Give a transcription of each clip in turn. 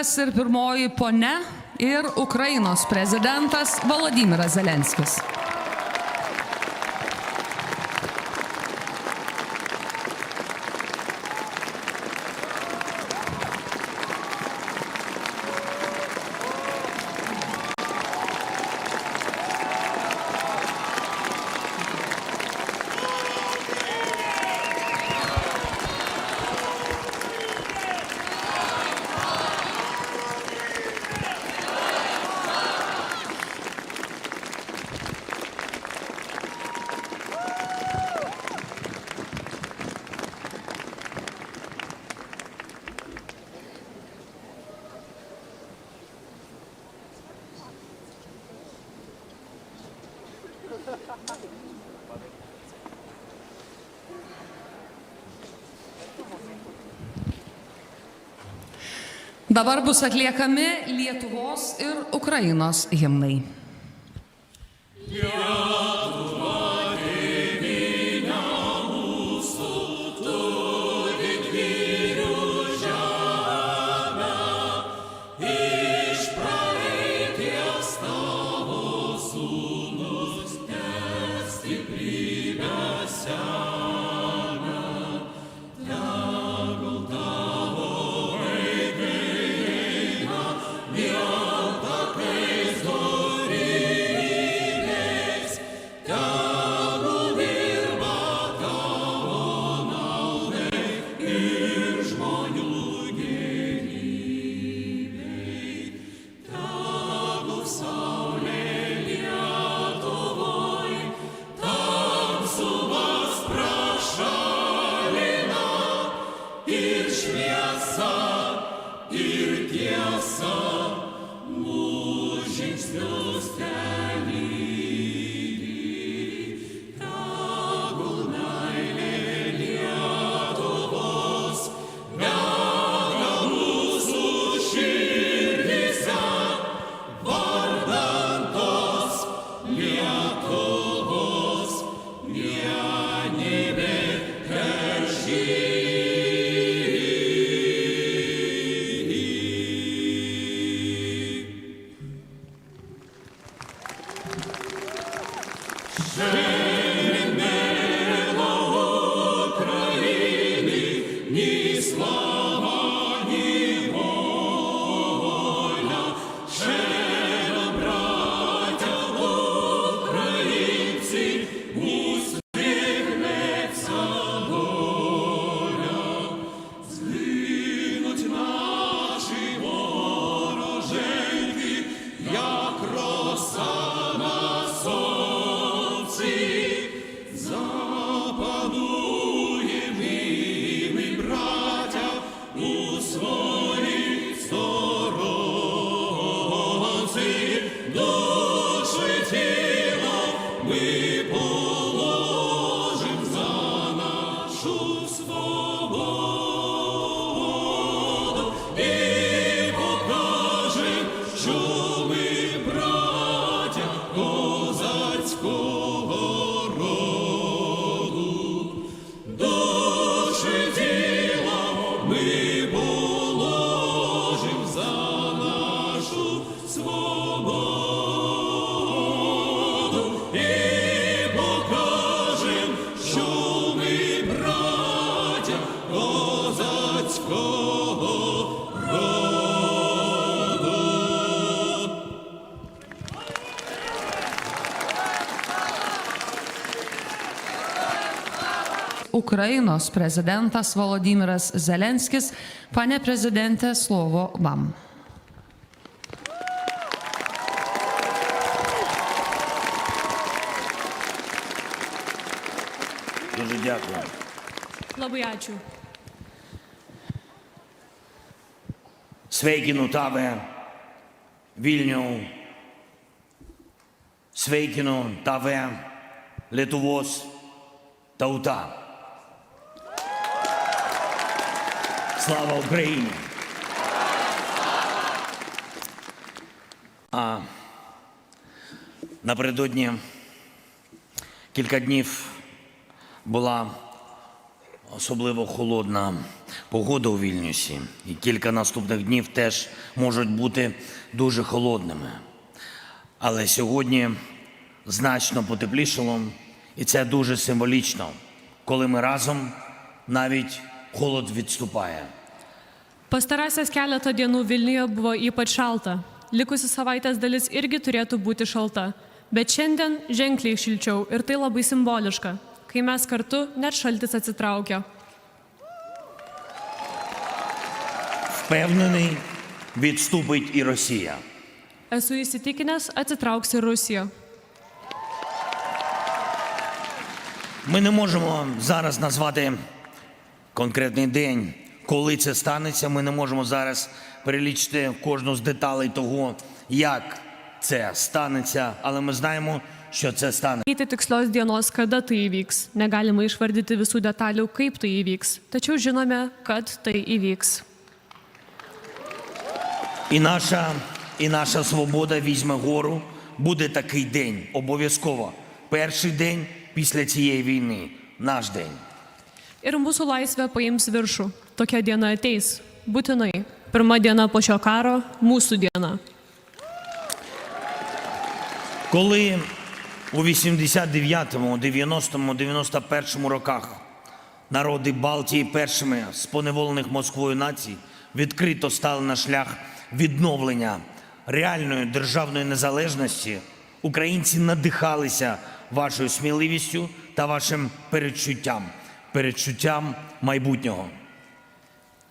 premjeras ir pirmoji ponia ir Ukrainos prezidentas Volodymyras Zelenskis. Dabar bus atliekami Lietuvos ir Ukrainos himnai. Sing. Ukrainos prezidentas Volodymyras Zelenskis. Pane prezidente, slovo vam. Дуже дякую. Labai ačiū. Sveikinu tave, Vilniau. Sveikinu tave, Lietuvos tauta. Слава Україні! А напередодні кілька днів була Особливо холодна погода у Вільнюсі. І кілька наступних днів теж можуть бути дуже холодними. Але сьогодні значно потеплішало, і це дуже символічно, коли ми разом навіть холод відступає. Pastarasis keletą dienų Vilniuje buvo ypač šalta. Likusi savaitės dalis irgi turėtų būti šalta. Bet šiandien ženkliai šilčiau ir tai labai simboliška. Kai mes kartu, net šaltis atsitraukia. Впевнений, відступить і Росія. Esu įsitikinęs, atsitrauks ir Rusija. Ми не можемо зараз назвати конкретний день, коли це станеться. Ми не можемо зараз перелічити кожну з деталей того, як це станеться, але ми знаємо, що це стане. Eiti tikslios dienos, kada tai įvyks. Negalima išvardyti visų detalių, kaip tai įvyks. Tačiau žinome, kad tai įvyks. І наша, і наша свобода візьме гору. Буде такий день, обов'язково. Перший день після цієї війни, наш день. Ir mūsų laisvė paims viršų. Tokia diena ateis. Būtinai. Pirma diena po šio karo - mūsų diena. Коли у 89-му, 90-му, 91-му роках народи Балтії першими з поневолених Москвою націй відкрито стали на шлях відновлення реальної державної незалежності, українці надихалися вашою сміливістю та вашим передчуттям, передчуттям майбутнього.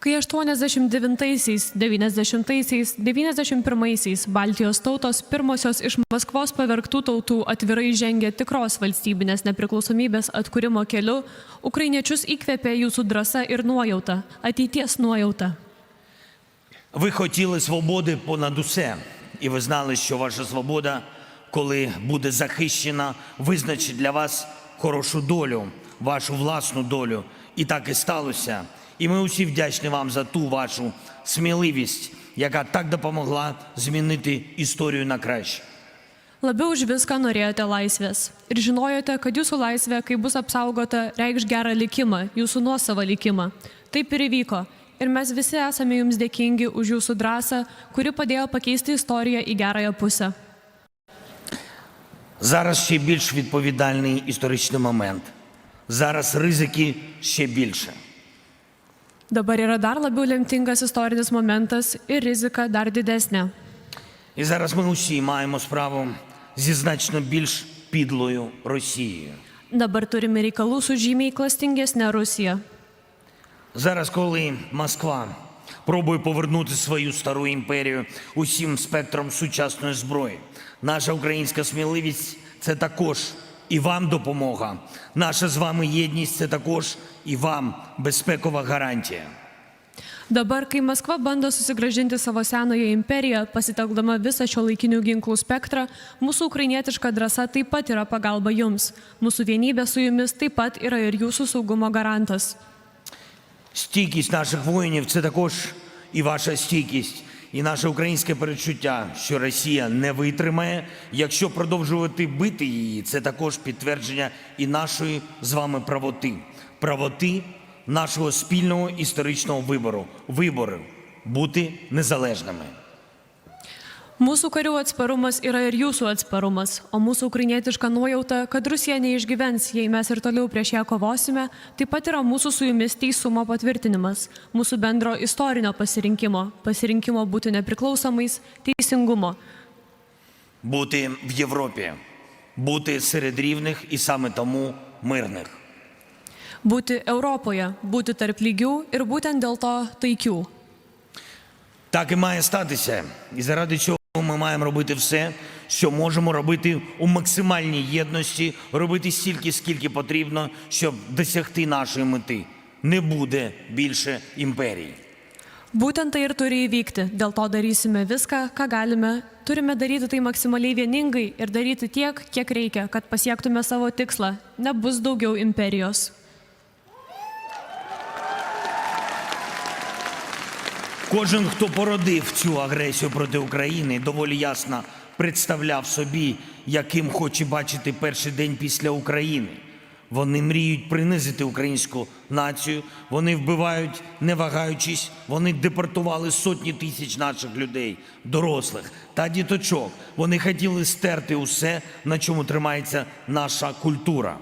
Kai 89-aisiais, 90-aisiais, 91-aisiais Baltijos tautos pirmosios iš Maskvos pavergtų tautų atvirai žengė tikros valstybinės nepriklausomybės atkūrimo keliu, ukrainiečius įkvėpė jūsų drąsa ir nuojauta, ateities nuojauta. Ви хотіли свободи понад усе, і ви знали, що ваша свобода, коли буде захищена, визначить для вас хорошу долю, вашу власну долю. І так і сталося. І ми усі вдячні вам за ту вашу сміливість, яка так допомогла змінити історію на краще. Labiau už viską norėjote laisvės ir žinojote, kad jūsų laisvė, kai bus apsaugota, reikš gerą likimą, jūsų nuosavą likimą. Taip ir įvyko. Ir mes visi esame jums dėkingi už jūsų drąsą, kuri padėjo pakeisti istoriją į gerąją pusę. Зараз ще більш відповідальний історичний момент. Зараз ризики ще більше. Dabar yra dar labiau lemtingas istorinis momentas ir rizika dar didesnė. І зараз ми усі маємо справу зі значно більш підлою Росією. Dabar turime reikalų su žymiai klastingesnė Rusija. Зараз, коли Москва пробує повернути свою стару імперію усім спектром сучасної зброї, наша українська сміливість це також і вам допомога. Наша з вами єдність це також і вам безпекова гарантія. Dabar, kai Maskva bando susigražinti savo senąją imperiją, pasitelkdama visą šio laikinių ginklų spektrą, mūsų ukrainietiška drąsa taip pat yra pagalba jums. Mūsų vienybė su jumis taip pat yra ir jūsų saugumo garantas. Стійкість наших воїнів це також і ваша стійкість, І наше українське перечуття, що Росія не витримає. Якщо продовжувати бити її, це також підтвердження і нашої з вами правоти, правоти нашого спільного історичного вибору, вибору бути незалежними. Mūsų karių atsparumas yra ir jūsų atsparumas, o mūsų ukrainietiška nuojauta, kad Rusija neišgyvens, jei mes ir toliau prieš ją kovosime, taip pat yra mūsų su jumis teisumo patvirtinimas, mūsų bendro istorinio pasirinkimo, pasirinkimo būti nepriklausomais, teisingumo. Бути в Європі, бути серед рівних і саме тому мирних. Būti Europoje, būti tarp lygių ir būtent dėl to taikių. Так і має статися. І заради цього ми маємо робити все, що можемо робити у максимальній єдності, робити стільки, скільки потрібно, щоб досягти нашої мети. Не буде більше імперії. Būtent tai ir turi įvykti, dėl to darysime viską, ką galime, turime daryti tai maksimaliai vieningai ir daryti tiek, kiek reikia, kad pasiektume savo tikslą. Nebus daugiau imperijos. Кожен, хто породив цю агресію проти України, доволі ясно представляв собі, яким хоче бачити перший день після України. Вони мріють принизити українську націю. Вони вбивають, не вагаючись. Вони депортували сотні тисяч наших людей, дорослих та діточок. Вони хотіли стерти усе, на чому тримається наша культура.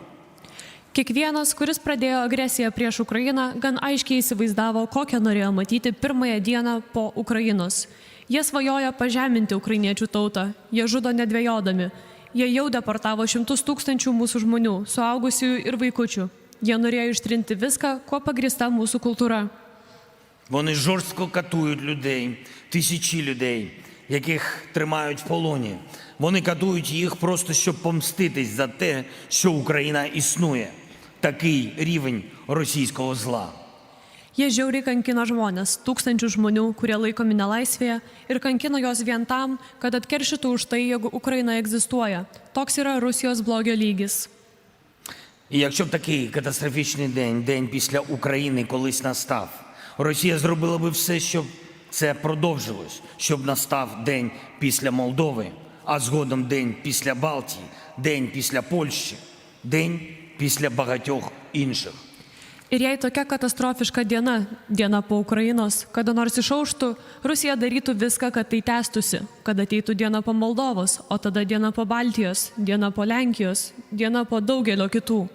Kiekvienas, kuris pradėjo agresiją prieš Ukrainą, gan aiškiai įsivaizdavo, kokią norėjo matyti pirmąją dieną po Ukrainos. Jie svajoja pažeminti ukrainiečių tautą, jie žudo nedvėjodami. Jie jau deportavo šimtus tūkstančių mūsų žmonių, suaugusiųjų ir vaikučių. Jie norėjo ištrinti viską, kuo pagrista mūsų kultūra. Вони жорстко катують людей, тисячі людей, яких тримають в полоні. Вони катують їх просто щоб помститись за те, що Україна існує. Такий рівень російського зла. Jie žiauriai kankina žmonės, tūkstančių žmonių, kurie laikomi nelaisvėje ir kankina juos vien tam, kad atkeršytų už tai, jeigu Ukraina egzistuoja. Toks yra Rusijos blogio lygis. І якщо б такий катастрофічний день, день після України, колись настав, Росія зробила би все, щоб це продовжилось, щоб настав день після Молдови, а згодом день після Балтії, день після Польщі, день після багатьох інших. Ir jei tokia katastrofiška diena, diena po Ukrainos, kada nors išauštų, Rusija darytų viską, kad tai tęstųsi, kad ateitų diena po Moldovos, o tada diena po Baltijos, diena po Lenkijos, diena po daugelio kitų.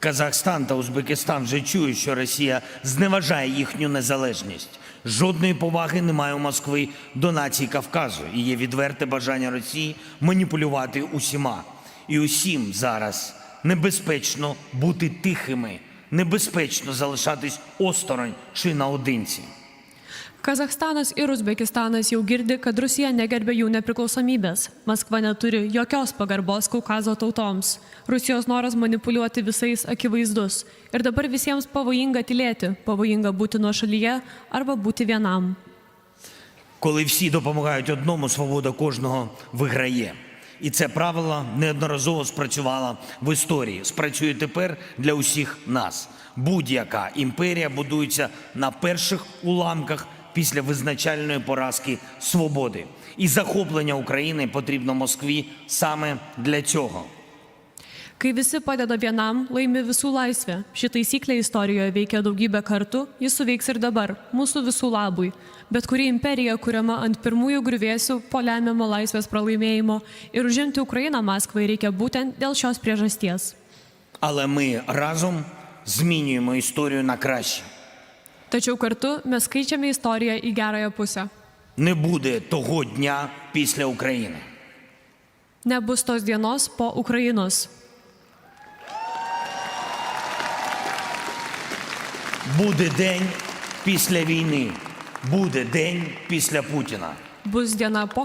Казахстан та Узбекистан вже чують, що Росія зневажає їхню незалежність. Жодної поваги немає у Москви до націй Кавказу. І є відверте бажання Росії маніпулювати усіма. І усім зараз небезпечно бути тихими, небезпечно залишатись осторонь чи наодинці. Kazahstanas ir Uzbekistanas jau girdi, kad Rusija negerbė jų nepriklausomybės. Maskva neturi jokios pagarbos Kaukazo tautoms. Rusijos noras manipuliuoti visais akivaizdus. Ir dabar visiems pavojinga tylėti, pavojinga būti nuo šalyje arba būti vienam. Коли всі допомагають одному, свобода кожного виграє. І це правило неодноразово спрацювало в історії. Спрацює тепер для усіх нас. Будь-яка імперія будується на перших уламках після визначальної поразки свободи. І захоплення України потрібно Москві саме для цього. Kai visi padeda vienam, laimi visų laisvė. Ši taisyklė istorijoje veikia daugybę kartų, jis suveiks ir dabar, mūsų visų labui. Bet kuri imperija, kuriama ant pirmųjų grįvėsių po lemiamo laisvės pralaimėjimo ir užimti Ukrainą Maskvai reikia būtent dėl šios priežasties. Але ми разом змінюємо історію на краще. Tačiau kartu mes keičiame istoriją į gerąją pusę. Не буде того дня після України. Nebus tos dienos po Ukrainos. Буде день після війни, буде день після Путіна.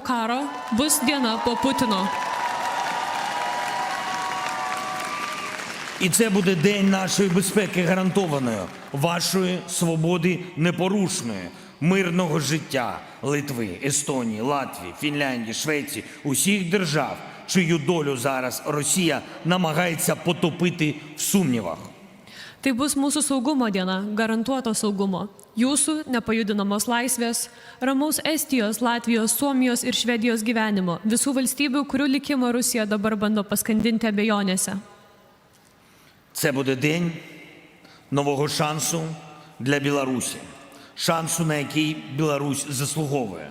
Karo, bus diena po Putino. І це буде день нашої безпеки гарантованої, вашої свободи непорушної, мирного життя Литви, Естонії, Латвії, Фінляндії, Швеції, усіх держав, чию долю зараз Росія намагається потопити в сумнівах. Tai bus mūsų saugumo diena, garantuoto saugumo. Jūsų nepajudinamos laisvės, ramaus Estijos, Latvijos, Suomijos ir Švedijos gyvenimo. Visų valstybių, kurių likimą Rusija dabar bando paskandinti abejonėse. Це буде день нового шансу для Білорусі, шансу, на який Білорусь заслуговує.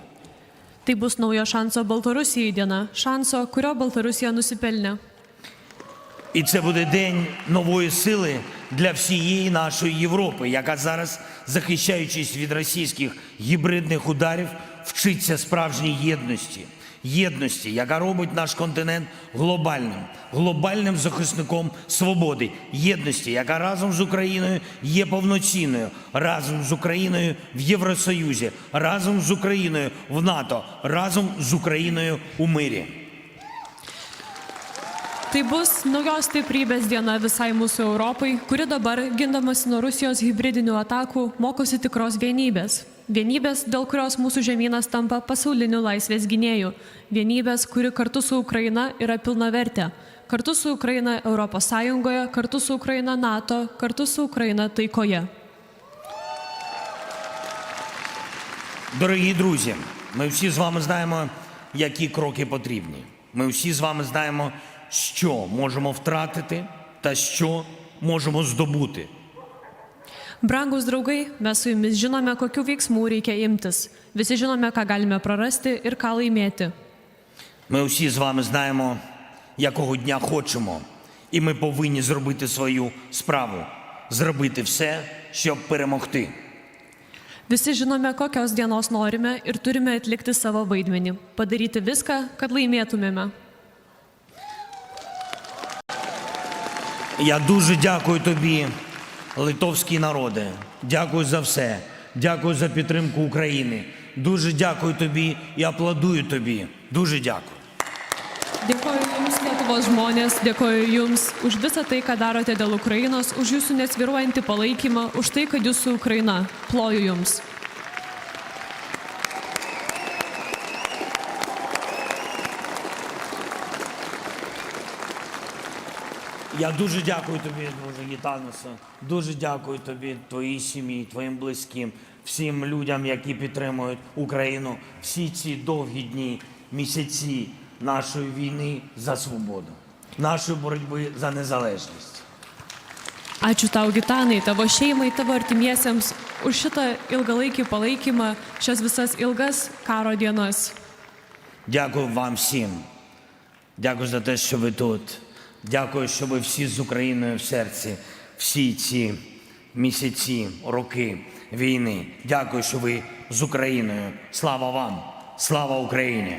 Tai bus naujo šanso Baltarusijai diena, šanso, kurio Baltarusija nusipelnė. І це буде день нової сили для всієї нашої Європи, яка зараз, захищаючись від російських гібридних ударів, вчиться справжній єдності. Єдності, яка робить наш континент глобальним, глобальним захисником свободи, єдності, яка разом з Україною є повноцінною, разом з Україною в Євросоюзі, разом з Україною в НАТО, разом з Україною у мирі. Tai bus naujos stiprybės diena visai mūsų Europai, kuri dabar, gindamasi nuo Rusijos hybridinių atakų, mokosi tikros vienybės. Vienybės, dėl kurios mūsų žemynas tampa pasauliniu laisvės gynėju. Vienybės, kuri kartu su Ukraina yra pilna vertė. Kartu su Ukraina Europos Sąjungoje, kartu su Ukraina NATO, kartu su Ukraina taikoje. Дорогі друзі, ми всі з вами знаємо, які кроки потрібні. Ми всі з вами знаємо, що можемо втратити, та що можемо здобути. Brangus draugai, mes su jumis žinome, kokiu veiksmu reikia imtis. Visi žinome, ką galime prarasti ir ką laimėti. Ми усі з вами знаємо, якого дня хочемо, і ми повинні зробити свою справу, зробити все, щоб перемогти. Visi žinome, kokios dienos norime ir turime atlikti savo vaidmenį. Padaryti viską, kad laimėtumėme. Я дуже дякую тобі, литовський народе. Дякую за все. Дякую за підтримку України. Дуже дякую тобі і аплодую тобі. Дуже дякую. Dėkoju Jums, Lietuvos žmonės, dėkoju Jums už visą tai, ką darote dėl Ukrainos, už Jūsų nesviruojantį palaikymą, už tai, kad Jūs su Ukraina. Ploju Jums. Я дуже дякую тобі, друже Гітанусе. Дуже дякую тобі, твоїй сім'ї, твоїм близьким, всім людям, які підтримують Україну всі ці довгі дні, місяці нашої війни за свободу, нашої боротьби за незалежність. Ačiū tau, Gitanai, tavo šeimai, tavo artimiesiems už šitą ilgalaikį palaikymą, šias visas ilgas karo dienas. Дякую вам всім. Дякую за те, що ви тут. Дякую, що ви всі з Україною в серці, всі ці місяці, роки війни. Дякую, що ви з Україною. Слава вам! Слава Україні!